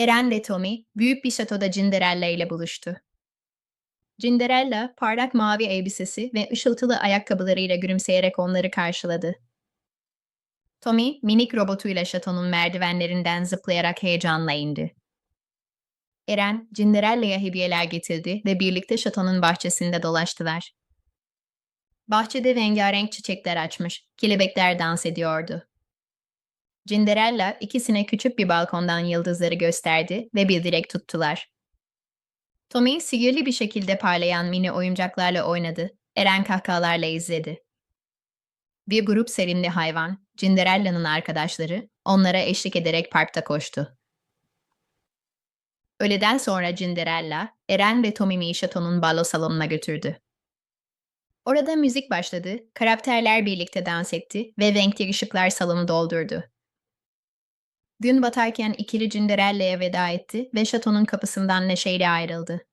Eren ve Tommy büyük bir şatoda Cinderella ile buluştu. Cinderella parlak mavi elbisesi ve ışıltılı ayakkabılarıyla gülümseyerek onları karşıladı. Tommy minik robotuyla şatonun merdivenlerinden zıplayarak heyecanla indi. Eren, Cinderella'ya hediyeler getirdi ve birlikte şatonun bahçesinde dolaştılar. Bahçede rengarenk çiçekler açmış, kelebekler dans ediyordu. Cinderella ikisine küçük bir balkondan yıldızları gösterdi ve bir dilek tuttular. Tommy sihirli bir şekilde parlayan mini oyuncaklarla oynadı. Eren kahkahalarla izledi. Bir grup sevimli hayvan, Cinderella'nın arkadaşları, onlara eşlik ederek parkta koştu. Öğleden sonra Cinderella, Eren ve Tommy'yi şatonun balo salonuna götürdü. Orada müzik başladı, karakterler birlikte dans etti ve renkli ışıklar salonu doldurdu. Gün batarken ikili Cinderella'ya veda etti ve şatonun kapısından neşeyle ayrıldı.